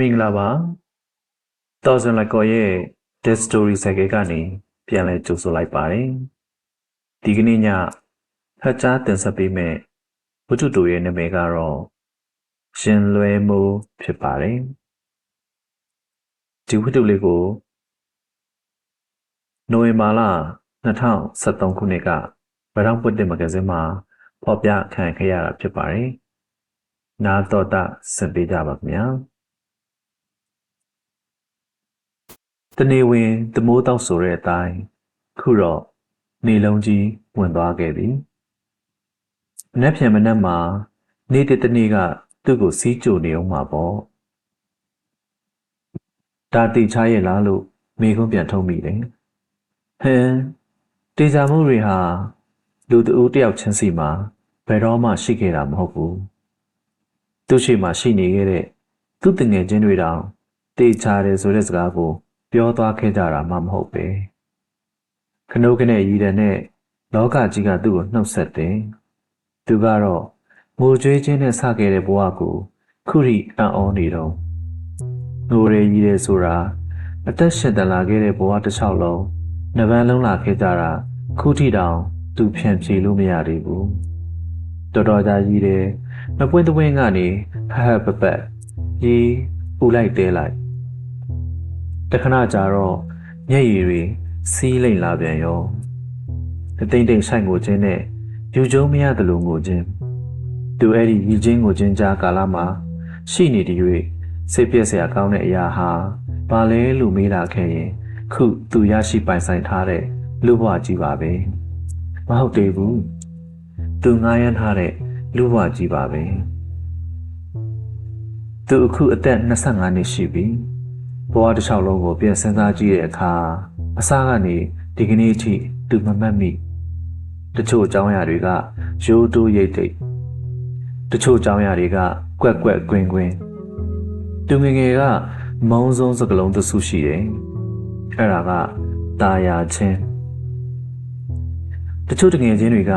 မင်္ဂလာပါတော်စင်လက်ကော်ရဲ့ Dead Story ဇာတ်ကကနေပြန်လဲကြိုဆိုလိုက်ပါတယ်ဒီကနေ့ညဖတ်ကြားတင်ဆက်ပေးမယ့်ဝတ္ထုတူရဲ့နာမည်ကတော့ရှင်လွဲမိုးဖြစ်ပါတယ်ဒီဝတ္ထုလေးကိုနိုဝင်ဘာလ2023ခုနှစ်ကဗရောင်းပွတ်တဲ့မဂဇင်းမှာဖော်ပြခံခဲ့ရတာဖြစ်ပါတယ်နာတော်တာစင်ပေးကြပါခင်ဗျာ တနေဝင်သမိုးတောက်ဆိုတဲ့အတိုင်းခုတော့နေလုံးကြီးဝင်သွားခဲ့ပြီမနှက်ဖြန်မနှက်မှာနေတဲ့တနေ့ကသူ့ကိုစီးကြိုနေအောင်မှာပေါ့ဒါတိချရဲ့လားလို့မိခွန်းပြန်ထုံးမိတယ်ဟမ်တေချာမှုတွေဟာလူတဦးတယောက်ချင်းစီမှာဘယ်တော့မှရှိခဲ့တာမဟုတ်ဘူးသူ့ရှိမှရှိနေခဲ့တဲ့သူ့တငယ်ချင်းတွေတောင်တေချာတယ်ဆိုတဲ့စကားကို ပြောသွားခဲ့ကြတာမှမဟုတ်ပဲခနိုးခနဲ့ရည်တဲ့နဲ့လောကကြီးကသူ့ကိုနှုတ်ဆက်တယ်သူကတော့ငိုကြွေးခြင်းနဲ့ဆခဲ့တဲ့ဘဝကိုခုထိအံ့ဩနေတော့ငိုရည်ရည်တယ်ဆိုတာအသက်ရှင်တန်လာခဲ့တဲ့ဘဝတစ်လျှောက်လုံးနှပန်းလုံးလာခဲ့ကြတာခုထိတောင် သူဖြန့်ဖြေလို့မရသေးဘူးတော်တော်ကြာကြီးတယ်မပွင့်တဝင်းကနေဟဟပပက်ကြီးပူလိုက်တဲလိုက် တခဏကြာတော့မျက်ရည်တွေစီးလိမ့်လာပြန်ရောတသိမ့်တိမ်ဆိုင်ကိုခြင်းနဲ့ယူကျုံမရတယ်လို့ငိုခြင်းသူအဲ့ဒီရည်ချင်းကိုခြင်းကြားကာလမှာရှိနေတည်၍စိတ်ပြည့်စရာကောင်းတဲ့အရာဟာဘာလဲလို့မေးလာခဲ့ရင် ခုသူရရှိပိုင်ဆိုင်ထားတဲ့လူဘဝကြီးပါပဲမဟုတ်သေးဘူးသူငားရမ်းထားတဲ့လူဘဝကြီးပါပဲသူအခုအသက်25နှစ်ရှိပြီ ဘဝတစ်လျှောက်လုံးကိုပြန်စဉ်းစားကြည့်တဲ့အခါအစားကနေဒီကနေ့အထိသူမမှတ်မိတချို့အကြောင်းအရာတွေကရိုးတိုးရိတ်တိတ်တချို့အကြောင်းအရာတွေကကွက်ကွက်ကွင်းကွင်းသူငယ်ငယ်ကမုံဆုံးစကလုံးတစ်စုရှိတယ်အဲ့ဒါကตาယာချင်းတချို့တငယ်ချင်းတွေက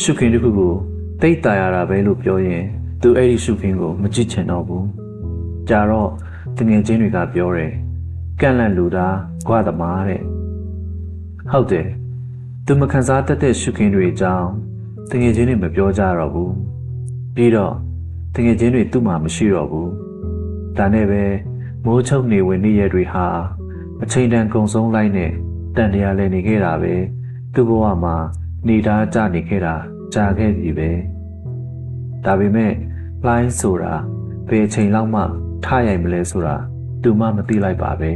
ရှုခင်တစ်ခုကိုတိတ်ตาရတာပဲလို့ပြောရင်သူအဲ့ဒီရှုခင်ကိုမကြည့်ချင်တော့ဘူးကြာတော့ တငယ်ချင်းတွေကပြောတယ်ကန့်လန့်လူသားဂွသမားတဲ့ဟုတ်တယ်သူမခံစားတတ်တဲ့ရှုခင်းတွေအကြောင်းတငယ်ချင်းတွေမပြောကြတော့ဘူးပြီးတော့တငယ်ချင်းတွေသူ့မှာမရှိတော့ဘူးဒါနဲ့ပဲမိုးချုပ်နေဝင်နေ့ရက်တွေဟာအချိန်တန်ကုံဆုံးလိုက်နဲ့တန်တရားလည်းနေခဲ့တာပဲသူ့ဘဝမှာနေသားကြနေခဲ့တာကြာခဲ့ပြီပဲဒါပေမဲ့လိုင်းဆိုတာဘယ်ချိန်လောက်မှ ထရိုက်မလဲဆိုတာသူမှမသိလိုက်ပါပဲ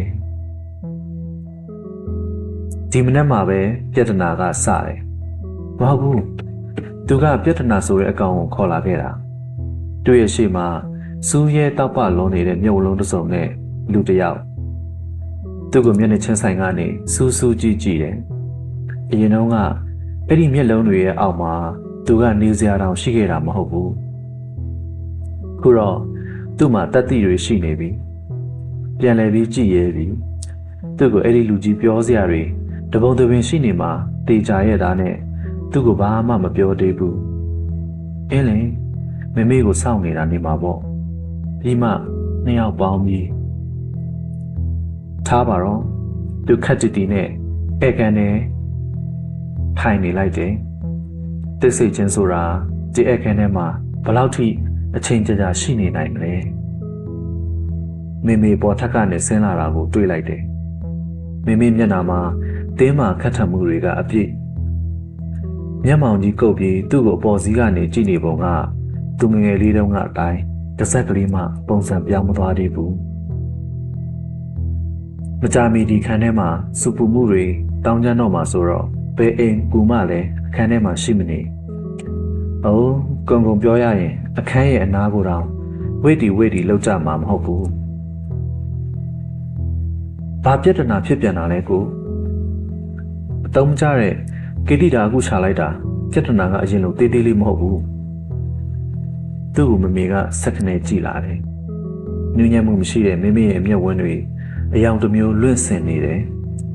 ဒီမနက်မှာပဲပြဿနာကစတယ်မဟုတ်ဘူးသူကပြဿနာဆိုတဲ့အကောင်ကိုခေါ်လာခဲ့တာသူ့ရဲ့ရှေ့မှာစူးရဲတောက်ပလုံးနေတဲ့မြုပ်လုံးတစ်စုံနဲ့လူတစ်ယောက်သူ့ကိုမျက်နှာချင်းဆိုင်ကနေစူးစူးကြည့်ကြည့်တယ်အရင်တုန်းကအဲ့ဒီမျက်လုံးတွေရဲ့အောက်မှာသူကနေစရာတောင်ရှိခဲ့တာမဟုတ်ဘူးခုတော့ သူ့မှာတတ်သိတွေရှိနေပြီပြန်လည်ပြီးကြည်ရဲပြီသူ့ကိုအဲ့ဒီလူကြီးပြောစရာတွေတပုံတပင်ရှိနေမှာတေချာရဲ့သားနဲ့သူ့ကိုဘာမှမပြောသေးဘူးအင်းလေမမေကိုစောင့်နေတာနေမှာပေါ့ပြီးမှနှစ်ယောက်ပေါင်းပြီးထားပါတော့သူခက်တီတီနဲ့ဧကန်နဲ့ထိုင်နေလိုက်တယ်တစ်စိတ်ချင်းဆိုတာဒီဧကန်ထဲမှာဘယ်လောက်ထိ အချိန်ကြာကြာရှိနေနိုင်မလဲမေမေပေါ်ထက်ကနေဆင်းလာတာကိုတွေးလိုက်တယ်မေမေမျက်နှာမှာတင်းမာခတ်ထမှုတွေကအပြည့်မျက်မှောင်ကြီးကုတ်ပြီးသူ့ကိုအပေါ်စီးကနေကြည့်နေပုံကသူငငယ်လေးတုန်းကအတိုင်းတစ်ဆက်ကလေးမှပုံစံပြောင်းမသွားသေးဘူးမကြမီဒီခန်းထဲမှာစူပူမှုတွေတောင်းကျမ်းတော့မှာဆိုတော့ဘယ်အိမ်ကူမလဲအခန်းထဲမှာရှိမနေ။ အိုးကုံကုံပြောရရင်အခန်းရဲ့အနားကိုတောင်ဝိတီဝိတီလောက်ကြမှာမဟုတ်ဘူး။ဘာပြဿနာဖြစ်ပြန်တာလဲကိုအတုံးကြတဲ့ကေတိတာအခုခြာလိုက်တာပြဿနာကအရင်လိုတေးသေးလေးမဟုတ်ဘူး။သူ့ကိုမမေကစက်ခနဲ့ကြည်လာတယ်။နူးညံ့မှုမရှိတဲ့မိမိရဲ့မျက်ဝန်းတွေအယောင်တစ်မျိုးလွင့်ဆင်နေတယ်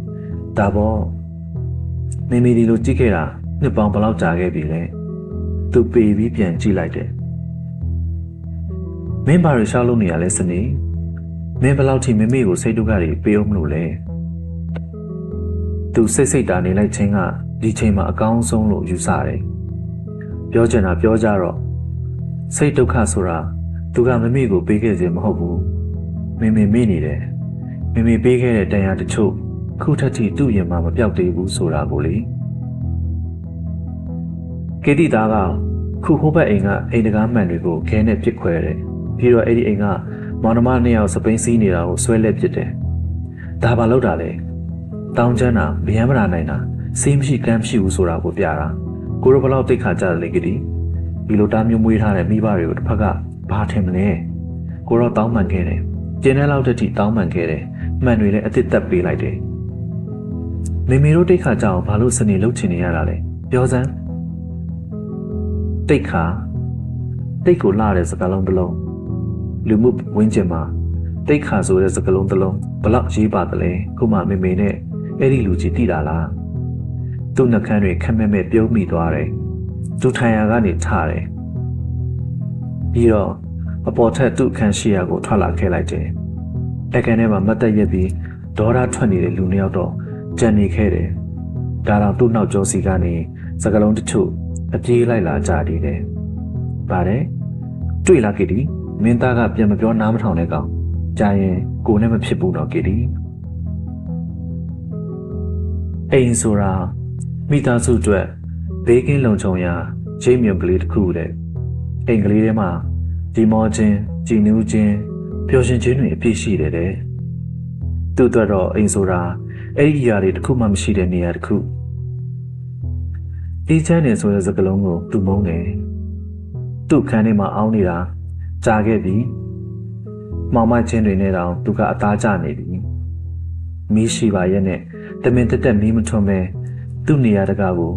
။ဒါပေါ့မိမိဒီလိုကြည့်ခဲ့တာနှစ်ပေါင်းဘယ်လောက်ကြာခဲ့ပြီလဲ။ သူပေပြီးပြန်ကြည့်လိုက်တယ်။မင်းဘာလို့ရှောက်လို့နေရလဲစနေ။မင်းဘယ်လောက်ထိမိမိကိုစိတ်ဒုက္ခတွေပေးအောင်မလို့လဲသူစိတ်စိတ်တာနေလိုက်ခြင်းကဒီချိန်မှာအကောင်းဆုံးလို့ယူဆတယ်ပြောချင်တာပြောကြတော့စိတ်ဒုက္ခဆိုတာသူကမိမိကိုပေးခဲ့ခြင်းမဟုတ်ဘူးမိမိမိနေတယ်မိမိပေးခဲ့တဲ့တရားတချို့ခုထက်ထိသူ့ရင်မှာမပြောက်သေးဘူးဆိုတာကိုလေ ကေတိသားကခုဟိုးဘက်အိမ်ကအိမ်တကားမှန်တွေကိုခဲနဲ့ပစ်ခွဲတယ်ပြီးတော့အဲ့ဒီအိမ်ကမောင်နှမနှစ်ယောက်စပိန်စီးနေတာကိုဆွဲလက်ပစ်တယ်ဒါဘာလို့တာလဲတောင်းချမ်းတာဗျမ်းမလာနိုင်တာစေးမရှိကမ်းမရှိဘူးဆိုတာကိုပြတာကိုရဘလောက်တိတ်ခါကြတယ်လေကတိဒီလိုတားမျိုးမွေးထားတဲ့မိဘတွေကိုတစ်ဖက်ကဘာထင်မလဲကိုတော့တောင်းပန်ခဲ့တယ်ကျင်းတဲ့လောက်တည်းတောင်းပန်ခဲ့တယ်မှန်တွေလည်းအစ်စ်တက်ပေးလိုက်တယ်မေမေတို့တိတ်ခါကြအောင်ဘာလို့စနေလှုပ်ချင်နေရတာလဲပြောစမ်း တိတ်ခါတိတ်ကိုလာတဲ့စကားလုံးတစ်လုံးလူမှုဝင်းကျင်မှာတိတ်ခါဆိုတဲ့စကားလုံးတစ်လုံးဘလောက်ရေးပါသလဲခုမှမေမေနဲ့အဲ့ဒီလူကြီးတိတာလားသူ့နှကန်းတွေခက်မဲ့မဲ့ပြုံးမိသွားတယ်သူထိုင်ရာကနေထတယ်ပြီးတော့အပေါ်ထက်သူ့အခန်းရှိရာကိုထွက်လာခဲ့လိုက်တယ်လက်ကန်ထဲမှာမတ်တက်ရက်ပြီးဒေါရထွက်နေတဲ့လူနှစ်ယောက်တော့ကြံနေခဲ့တယ်ဒါတော့သူ့နောက်ကျောစီကနေစကလုံးတချို့ အပြေးလိုက်လာကြတည်တယ်ပါတယ်တွေ့လားကေတီမင်းသားကပြန်မပြောနားမထောင်တဲ့ကောင်ကြာရင်ကိုနဲ့မဖြစ်ဘူးတော့ကေတီအိမ်ဆိုတာမိသားစုအတွက်ဘေးကင်းလုံခြုံရာရိပ်မြုပ်ကလေးတစ်ခုတဲ့အိမ်ကလေးထဲမှာဒီမောချင်းကြည်နူးချင်းပျော်ရွှင်ခြင်းတွေအပြည့်ရှိတယ်တဲ့သူ့အတွက်တော့အိမ်ဆိုတာအဲ့ဒီအရာတွေတစ်ခုမှမရှိတဲ့နေရာတစ်ခု အေးချမ်းနေဆိုတဲ့စကားလုံးကိုသူမုန်းတယ်သူ့ခန်းထဲမှာအောင်းနေတာကြာခဲ့ပြီမောင်မချင်းတွေနဲ့တောင်သူကအသားကျနေပြီမီးရှိပါရဲ့နဲ့တမင်တက်တက်မီးမထွန်းပဲသူ့နေရာတကားကို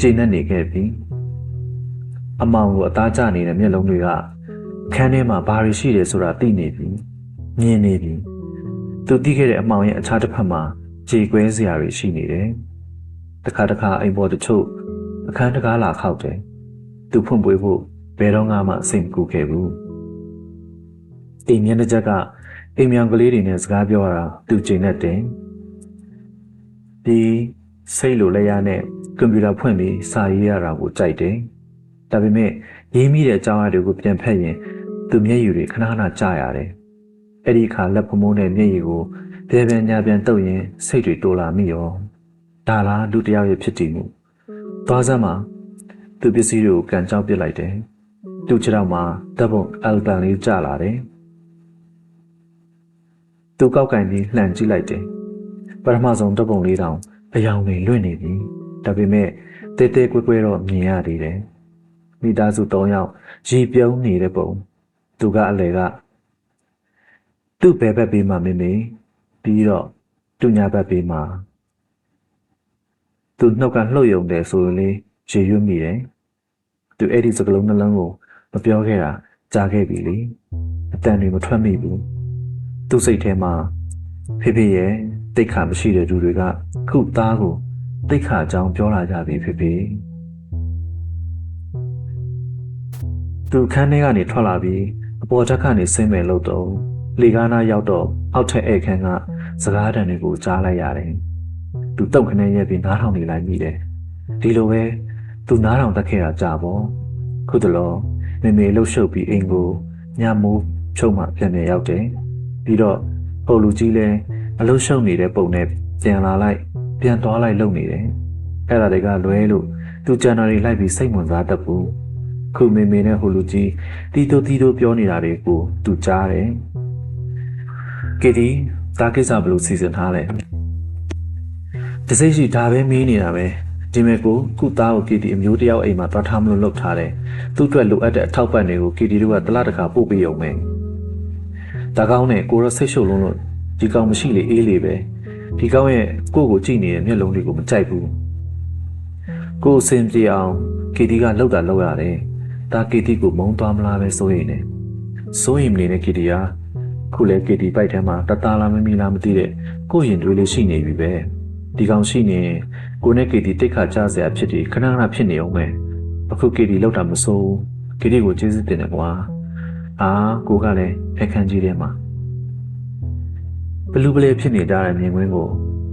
ကျင်းနေခဲ့ပြီအမောင်ကိုအသားကျနေတဲ့မျက်လုံးတွေကခန်းထဲမှာဘာတွေရှိတယ်ဆိုတာသိနေပြီမြင်နေပြီသူသိခဲ့တဲ့အမောင်ရဲ့အခြားတစ်ဖက်မှာခြေကွဲစရာတွေရှိနေတယ် တခါတခါအိမ်ပေါ်တချို့အခန်းတကားလာခောက်တယ်သူဖွင့်ပွေးဖို့ဘယ်တော့မှအစိမ်မကူခဲ့ဘူးအိမ်မျက်နှာချက်ကအိမ်မြောင်ကလေးတွေနဲ့စကားပြောတာသူချိန်နဲ့တင်ပြီးစိတ်လိုလက်ရနဲ့ကွန်ပျူတာဖွင့်ပြီးစာရေးရတာကိုကြိုက်တယ်ဒါပေမဲ့ရေးမိတဲ့အကြောင်းအရာတွေကိုပြန်ဖတ်ရင်သူမျက်ရည်တွေခဏခဏကျရတယ်အဲ့ဒီအခါလက်ဖမိုးနဲ့မျက်ရည်ကိုပြန်ပြန်ညာပြန်တုပ်ရင်စိတ်တွေတိုးလာမိရော ဒါလားလူတစ်ယောက်ရဲ့ဖြစ်တည်မှုသွားစမ်းမှာသူပစ္စည်းတွေကိုကန်ကြောက်ပစ်လိုက်တယ်သူ့ခြေထောက်မှာဓာတ်ပုံအယ်ဘမ်လေးကျလာတယ်သူကောက်ကင်ပြီးလှန်ကြည့်လိုက်တယ်ပထမဆုံးဓာတ်ပုံလေးတောင်အယောင်တွေလွင့်နေပြီဒါပေမဲ့တဲတဲကွဲကွဲတော့မြင်ရသေးတယ်မိသားစု၃ယောက်ရီပြုံးနေတဲ့ပုံသူကအလေကသူ့ဘဲဘက်ပေးမှမေမေပြီးတော့သူ့ညာဘက်ပေးမှ သူနှုတ်ကလှုပ်ယုံတယ်ဆိုရင်လေရေရွတ်မိတယ်သူအဲ့ဒီစကလုံးနှလုံးကိုမပြောခဲ့တာကြားခဲ့ပြီလေအတန်တွေမထွက်မိဘူးသူ့စိတ်ထဲမှာဖေဖေရဲ့တိတ်ခါမရှိတဲ့သူတွေကခုသားကိုတိတ်ခါအကြောင်းပြောလာကြပြီဖေဖေသူခန်းထဲကနေထွက်လာပြီးအပေါ်တက်ကနေဆင်းမယ်လို့တော့လေကားနာရောက်တော့အောက်ထက်ဧခန်းကစကားတန်တွေကိုကြားလိုက်ရတယ် သူတုတ်ခနဲ့ရက်ပြီးနားထောင်နေလိုက်မိတယ်ဒီလိုပဲသူနားထောင်တက်ခဲ့တာကြာပေါ့ခုတလောမေမေလှုပ်ရှုပ်ပြီးအိမ်ကိုညမိုးဖြုတ်မှပြန်ပြန်ရောက်တယ်ပြီးတော့ဟိုလူကြီးလည်းအလှုပ်ရှုပ်နေတဲ့ပုံနဲ့ပြန်လာလိုက်ပြန်သွားလိုက်လုပ်နေတယ်အဲ့ဒါတွေကလွဲလို့သူဂျန်နရီလိုက်ပြီးစိတ်ဝင်စားတတ်ဘူးခုမေမေနဲ့ဟိုလူကြီးတီတိုတီတိုပြောနေတာတွေကိုသူကြားတယ်ကီတီဒါကိစ္စဘယ်လိုစီစဉ်ထားလဲ တစိရှိဒါပဲမေးနေတာပဲဒီမဲ့ကိုကုသားကိုကီတီအမျိုးတယောက်အိမ်မှာတွားထားမလို့လုပ်ထားတယ်သူ့အတွက်လိုအပ်တဲ့အထောက်ပံ့တွေကိုကီတီတို့ကတလားတခါပို့ပေးအောင်မယ်ဒါကောင်းနဲ့ကိုရဆိတ်ရှုပ်လုံးလို့ဒီကောင်မရှိလေအေးလေပဲဒီကောင်ရဲ့ကိုကိုကြည့်နေတဲ့မျက်လုံးတွေကိုမကြိုက်ဘူးကိုအစင်ပြေအောင်ကီတီကလှုပ်တာလှုပ်ရတယ်ဒါကီတီကိုမုန်းသွားမလားပဲစိုးရိမ်နေစိုးရိမ်နေတဲ့ကီတီကခုလဲကီတီပိုက်ထဲမှာတသားလားမမီလားမသိတဲ့ကိုရင်တွေးလေးရှိနေပြီပဲ ဒီကောင်ရှိနေကိုနဲ့ကီတီတိတ်ခါကြစရာဖြစ်ပြီးခဏခဏဖြစ်နေအောင်ပဲအခုကီတီလောက်တာမစိုးကီတီကိုကျေးဇူးတင်တယ်ကွာအာကိုကလည်းအခန်းကြီးထဲမှာဘလူးပလဲဖြစ်နေကြတဲ့မြင်ကွင်းကို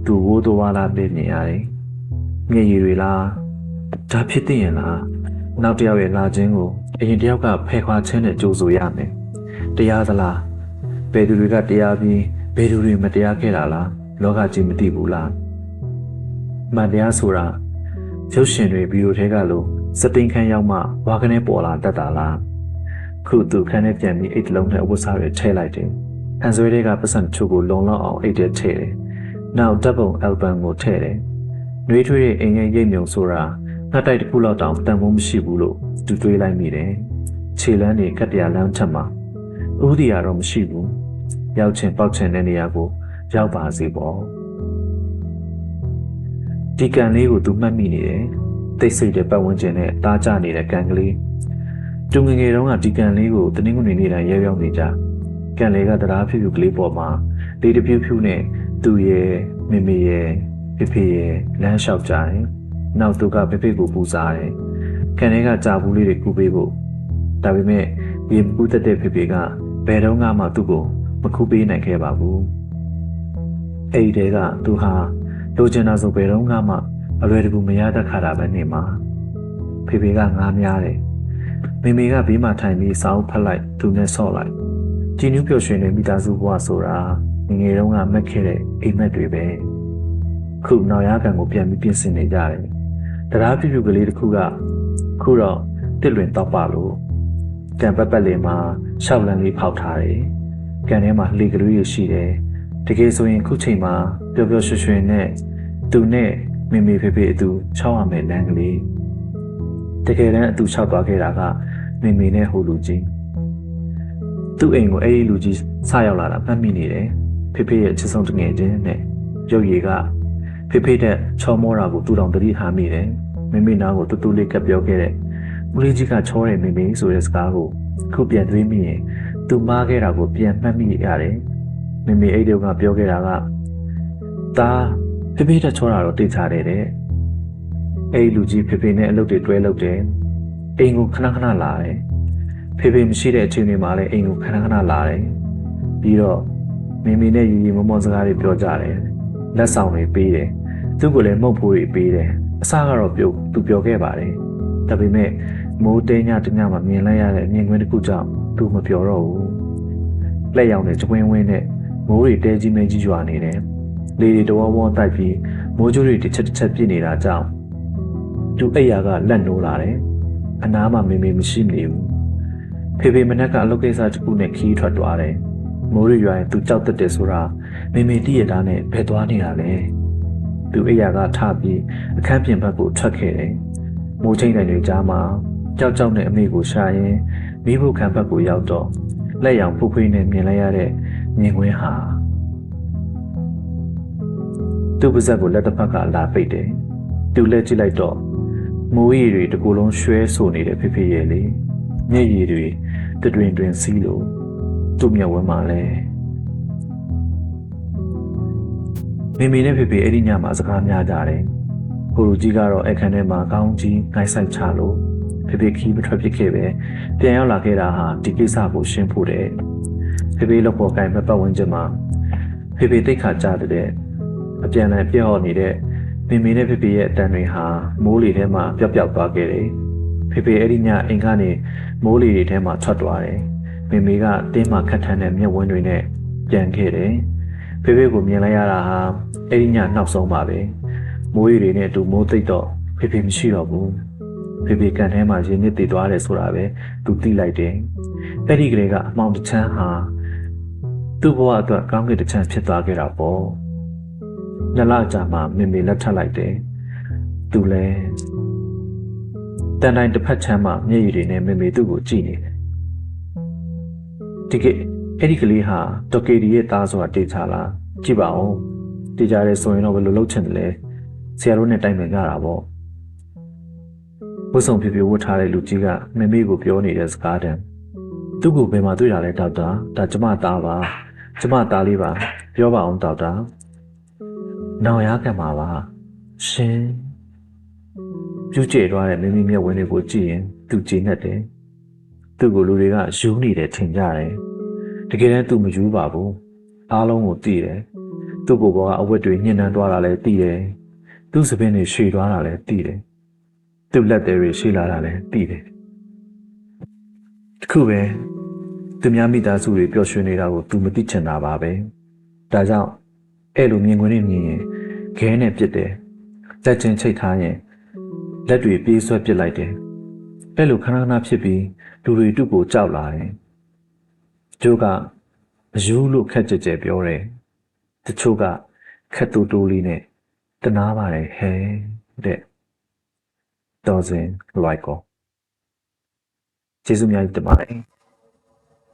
သူဝိုးသွားလာပြမြင်ရတယ်။မျက်ရည်တွေလားဒါဖြစ်သိရင်လားနောက်တစ်ယောက်ရဲ့လာခြင်းကိုအရင်တစ်ယောက်ကဖယ်ခွာခြင်းနဲ့ကြိုးဆိုရမယ်။တရားသလားဘယ်သူတွေကတရားပြီးဘယ်သူတွေမတရားခဲ့တာလားလောကကြီးမသိဘူးလား။ မှန်တရားဆိုတာရုပ်ရှင်တွေဗီဒီယိုထဲကလို့စတိန်ခန်းရောက်မှဝါကနေပေါ်လာတတ်တာလား။ခုသူခန်းထဲပြန်ပြီးအိတ်တလုံးနဲ့အဝတ်စားတွေထည့်လိုက်တယ်။ဟန်ဆွေးတွေကပတ်စံချို့ကိုလုံလောက်အောင်အိတ်ထဲထည့်တယ်။နောက်တပ်ပုံအယ်ဘမ်ကိုထည့်တယ်။နှွေးထွေးရဲ့အိမ်ရဲ့ရိပ်မြုံဆိုတာငှက်တိုက်တစ်ခုလောက်တောင်တန်ဖိုးမရှိဘူးလို့သူတွေးလိုက်မိတယ်။ခြေလမ်းတွေကတရလမ်းထက်မှာဥဒီယာတော့မရှိဘူး။ရောက်ချင်ပေါက်ချင်တဲ့နေရာကိုရောက်ပါစေပေါ့။ ဒီကန်လေးကိုသူမှတ်မိနေတယ်။တိတ်ဆိတ်တဲ့ပတ်ဝန်းကျင်နဲ့တားကြနေတဲ့ကန်ကလေး။သူငငယ်တုန်းကဒီကန်လေးကိုတနင်္ဂနွေနေ့တိုင်းရောက်ရောက်နေကြ။ကန်လေးကတရားဖြူဖြူကလေးပေါ်မှာလေးတဖြူဖြူနဲ့သူ့ရဲ့မိမိရဲ့ဖေဖေရဲ့လမ်းလျှောက်ကြတယ်။နောက်သူကဖေဖေကိုပူစားတယ်။ကန်လေးကကြာဘူးလေးတွေကူပေးဖို့ဒါပေမဲ့ရေပူးသက်တဲ့ဖေဖေကဘယ်တော့မှသူ့ကိုမခုပေးနိုင်ခဲ့ပါဘူး။အဲ့ဒီတည်းကသူဟာ လိုချင်တာဆိုဘယ်တော့မှအလွယ်တကူမရတတ်ခါတာပဲနေမှာဖေဖေကငားများတယ်မိမိကဘေးမှာထိုင်ပြီးစောင်းဖက်လိုက်သူနဲ့ဆော့လိုက်ကြည်နူးပျော်ရွှင်တဲ့မိသားစုဘဝဆိုတာငငယ်တုန်းကမက်ခဲ့တဲ့အိမ်မက်တွေပဲခုနောက်ရကန်ကိုပြန်ပြီးပြင်ဆင်နေကြတယ်တရားပြပြကလေးတစ်ခုကခုတော့တစ်လွင်တော့ပါလို့ကံပတ်ပတ်လေးမှာရှောက်လန်းလေးဖောက်ထားတယ်ကံထဲမှာလေကလေးရရှိတယ် တကယ်ဆိုရင်ခုချိန်မှာပျော်ပျော်ရွှင်ရွှင်နဲ့သူနဲ့မိမိဖေဖေအတူချောင်းရမယ်လမ်းကလေးတကယ်တမ်းအတူချောက်သွားခဲ့တာကမိမိနဲ့ဟိုလူကြီးသူ့အိမ်ကိုအဲ့ဒီလူကြီးစရောက်လာတာမှတ်မိနေတယ်ဖေဖေရဲ့ချစ်ဆုံးတငယ်ချင်းနဲ့ရုပ်ရည်ကဖေဖေတဲ့ချောမောတာကိုသူ့တော်တတိထားမိတယ်မိမိနားကိုတူတူလေးကပ်ပြောခဲ့တဲ့ဦးလေးကြီးကချောတယ်မိမိဆိုတဲ့စကားကိုခုပြန်တွေးမိရင်သူမားခဲ့တာကိုပြန်မှတ်မိရတယ် မိမိအဲ့ဒီကပြောခဲ့တာကဒါဖေဖေတက်ချောတာတော့တိတ်ချတယ်တဲ့အဲ့ဒီလူကြီးဖေဖေနဲ့အလုပ်တွေတွဲလုပ်တယ်အိမ်ကိုခဏခဏလာတယ်ဖေဖေမရှိတဲ့အချိန်တွေမှာလည်းအိမ်ကိုခဏခဏလာတယ်ပြီးတော့မိမိနဲ့ရီရီမမောစကားတွေပြောကြတယ်လက်ဆောင်တွေပေးတယ်သူ့ကိုလည်းမုတ်ဖိုးတွေပေးတယ်အစကတော့ပြုတ်သူပြောခဲ့ပါတယ်ဒါပေမဲ့မိုးတင်းညတညမှာမြင်လိုက်ရတဲ့မြင်ကွင်းတစ်ခုကြောင့်သူမပြောတော့ဘူးလက်ရောင်တဲ့ကျပွင်းဝင်းနဲ့ မိုးတွေတဲကြီးမဲကြီးရွာနေတယ်လေတွေတဝဝတိုက်ပြီးမိုးကြိုးတွေတစ်ချက်တစ်ချက်ပြစ်နေတာကြောင့်သူအိယာကလက်နိုးလာတယ်အနားမှာမေမေမရှိနေဘူးဖေဖေမနက်ကအလုပ်ကိစ္စတစ်ခုနဲ့ခီးထွက်သွားတယ်မိုးရရွာရင်သူကြောက်တတ်တယ်ဆိုတာမေမေတည့်ရတာနဲ့ဘယ်သွားနေတာလဲသူအိယာကထပြီးအခန်းပြင်ဘက်ကိုထွက်ခဲ့တယ်မိုးချိန်တိုင်တွေကြားမှာကြောက်ကြောက်နဲ့အမေကိုရှာရင်မိဖို့ခံဘက်ကိုရောက်တော့ လက်ရောင်ဖူးဖွေးနဲ့မြင်လိုက်ရတဲ့မြင်ကွင်းဟာသူ့ပါဇက်ကိုလက်တစ်ဖက်ကလာပိတ်တယ်သူလက်ကြည့်လိုက်တော့မိုးရီတွေတကူလုံးရွှဲဆိုနေတဲ့ဖေဖေရဲ့လေမျက်ရည်တွေတတွင်တွင်စီးလို့သူ့မျက်ဝန်းမှာလဲမိမိနဲ့ဖေဖေအဲ့ဒီညမှာစကားများကြတယ်ဟိုလူကြီးကတော့အခန်းထဲမှာကောင်းကြီးငိုက်ဆိုင်ချလို့ ဖေဖေခီးမထွက်ဖြစ်ခဲ့ပဲပြန်ရောက်လာခဲ့တာဟာဒီကိစ္စကိုရှင်းဖို့တဲ့ဖေဖေလောက်ပေါ်ကိုင်မပတ်ဝန်းကျင်မှာဖေဖေတိတ်ခါကြတဲ့အပြန်အလှန်ပြော့နေတဲ့မိမိနဲ့ဖေဖေရဲ့အတန်တွေဟာမိုးလေထဲမှာပျောက်ပျောက်သွားခဲ့တယ်ဖေဖေအဲ့ဒီညအိမ်ကနေမိုးလေတွေထဲမှာထွက်သွားတယ်မိမိကတင်းမှခတ်ထန်းတဲ့မျက်ဝန်းတွေနဲ့ပြန်ခဲ့တယ်ဖေဖေကိုမြင်လိုက်ရတာဟာအဲ့ဒီညနောက်ဆုံးပါပဲမိုးရီတွေနဲ့အတူမိုးသိပ်တော့ဖေဖေမရှိတော့ဘူး ဖေဖေကန်ထဲမှာရင်းနစ်တည်သွားတယ်ဆိုတာပဲသူသိလိုက်တယ်အဲ့ဒီကလေးကအမောင်တချမ်းဟာသူ့ဘဝအတွက်ကောင်းကင်တချမ်းဖြစ်သွားခဲ့တာပေါ့နှစ်လကြာမှမင်မေလက်ထပ်လိုက်တယ်သူလဲတန်တိုင်းတစ်ဖက်ချမ်းမှမျက်ရည်တွေနဲ့မင်မေသူ့ကိုကြည့်နေတယ်ဒီကအဲ့ဒီကလေးဟာဒေါ်ကေဒီရဲ့သားဆိုတာတေချာလားကြည့်ပါဦးတေချာရဲဆိုရင်တော့ဘယ်လိုလုပ်ချင်တယ်လဲဆရာတို့နဲ့တိုင်ပင်ကြတာပေါ့ ဝတ်ဆောင်ပြပြဝတ်ထားတဲ့လူကြီးကမမေကိုပြောနေတဲ့စကားတန်သူ့ကိုဘယ်မှာတွေ့တာလဲဒေါက်တာဒါကျမသားပါကျမသားလေးပါပြောပါအောင်ဒေါက်တာနောင်ရကံပါပါရှင်ပြူကျဲသွားတဲ့မင်းမမျက်ဝန်းတွေကိုကြည့်ရင်သူကြည်နေတယ်သူ့ကိုလူတွေကယူနေတယ်ထင်ကြတယ်တကယ်တမ်းသူမယူပါဘူးအားလုံးကိုသိတယ်သူ့ကိုယ်ပေါ်ကအဝတ်တွေညှဉ်းနှံသွားတာလည်းသိတယ်သူ့စပင်းတွေရှည်သွားတာလည်းသိတယ် သူ့လက်သေးတွေရှည်လာတာလည်းသိတယ်တခုပဲသူများမိသားစုတွေပျော်ရွှင်နေတာကိုသူမသိချင်တာပါပဲဒါကြောင့်အဲ့လိုမြင်ကွင်းနဲ့မြင်ရင်ခဲနဲ့ပြစ်တယ်ကြက်ချင်းချိတ်ထားရင်လက်တွေပြေးဆွဲပစ်လိုက်တယ်အဲ့လိုခဏခဏဖြစ်ပြီးလူတွေတုကိုကြောက်လာတယ်ကျိုးကမယူလို့ခက်ကြဲကြဲပြောတယ်တချို့ကခက်တူတူလေးနဲ့တနာပါတယ်ဟဲတဲ့ တော်စင်လိုက်ကောကျေးဇူးများကြီးတင်ပါတယ်